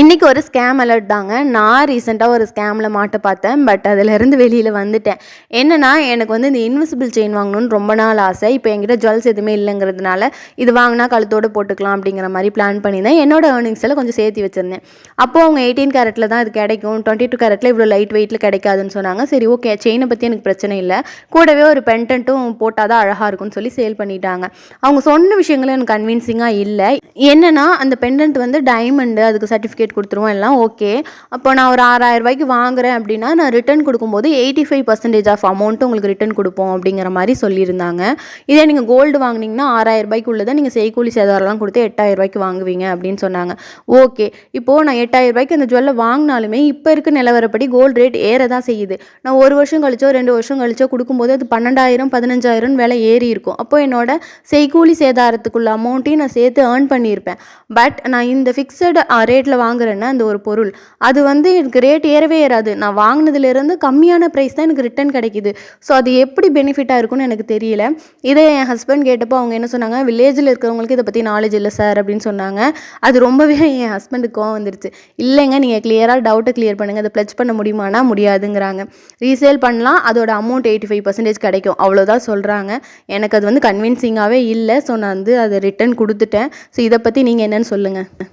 இன்றைக்கி ஒரு scam alert தாங்க. நான் ரீசெண்டாக ஒரு ஸ்கேமில் மாட்ட பார்த்தேன். பட் அதிலேருந்து வெளியில் வந்துட்டேன். என்னன்னா எனக்கு வந்து இந்த இன்விசிபிள் செயின் வாங்கணும்னு ரொம்ப நாள் ஆசை. இப்போ என்கிட்ட ஜுவல்ஸ் எதுவுமே இல்லைங்கிறதுனால இது வாங்கினா கழுத்தோடு போட்டுக்கலாம் அப்படிங்கிற மாதிரி பிளான் பண்ணியிருந்தேன். என்னோடய ஏர்னிங்ஸில் கொஞ்சம் சேர்த்து வச்சுருந்தேன். அப்போது அவங்க எயிட்டீன் கேரட்டில் தான் இது கிடைக்கும். டுவெண்ட்டி டூ கேரட்டில் இவ்வளோ லைட் வெயிட்டில் கிடைக்காதுன்னு சொன்னாங்க. சரி ஓகே செயினை பற்றி எனக்கு பிரச்சனை இல்லை. கூடவே ஒரு பென்டென்ட்டும் போட்டால் தான் அழகாக இருக்கும்னு சொல்லி சேல் பண்ணிட்டாங்க. அவங்க சொன்ன விஷயங்களும் எனக்கு கன்வின்சிங்காக இல்லை. என்னென்னா அந்த பெண்டன்ட் வந்து டைமண்டு அதுக்கு சர்டிஃபிகேட் கொடுத்துருவோம் எல்லாம் ஓகே அப்போ நான் ஒரு ஆறாயிரம் ரூபாய்க்கு வாங்குறேன் அப்படின்னா நான் ரிட்டர்ன் கொடுக்கும்போது eighty five percentage of amount உங்களுக்கு ரிட்டர்ன் கொடுப்போம் அப்படிங்கிற மாதிரி சொல்லியிருந்தாங்க. இதே நீங்கள் கோல்டு வாங்குனீங்கன்னா ஆறாயிரம் ரூபாய்க்கு உள்ளதை நீங்கள் செய்கூலி சேதாரம்லாம் கொடுத்து எட்டாயிரம் ரூபாய்க்கு வாங்குவீங்க அப்படின்னு சொன்னாங்க. ஓகே இப்போது நான் எட்டாயிரம் ரூபாய்க்கு அந்த ஜுவல்லை வாங்கினாலுமே இப்போ இருக்க நிலவரப்படி கோல்டு ரேட் ஏற தான் செய்யுது. நான் ஒரு வருஷம் கழிச்சோ ரெண்டு வருஷம் கழிச்சோ கொடுக்கும்போது அது பன்னெண்டாயிரம் பதினஞ்சாயிரம் விலை ஏறி இருக்கும். அப்போ என்னோட செய்கூலி சேதாரத்துக்குள்ள அமௌண்ட்டையும் நான் சேர்த்து ஏர்ன் பண்ணியிருப்பேன். பட் நான் இந்த ஃபிக்ஸடு ரேட்டில் வாங்குறேன்னா அந்த ஒரு பொருள். அது வந்து எனக்கு ரேட் ஏறவே ஏறாது. நான் வாங்கினதுலேருந்து கம்மியான ப்ரைஸ் தான் எனக்கு ரிட்டர்ன் கிடைக்குது. ஸோ அது எப்படி பெனிஃபிட்டாக இருக்கும்னு எனக்கு தெரியல. இதே என் ஹஸ்பண்ட் கேட்டப்போ அவங்க என்ன சொன்னாங்க? வில்லேஜில் இருக்கிறவங்களுக்கு இதை பற்றி நாலேஜ் இல்லை சார் அப்படின்னு சொன்னாங்க. அது ரொம்பவே என் ஹஸ்பண்டுக்கு கோவம் வந்துருச்சு. இல்லைங்க நீங்கள் கிளியராக டவுட்டை கிளியர் பண்ணுங்கள் அதை ப்ளச் பண்ண முடியுமானா முடியாதுங்கிறாங்க. ரீசேல் பண்ணலாம். அதோட அமௌண்ட் எயிட்டி ஃபைவ் பர்சன்டேஜ் கிடைக்கும். அவ்வளோதான் சொல்கிறாங்க எனக்கு அது வந்து கன்வின்சிங்காகவே இல்லை. ஸோ நான் வந்து அதை ரிட்டர்ன் கொடுத்துட்டேன். ஸோ இதை பற்றி நீங்கள் என்னன்னு சொல்லுங்கள்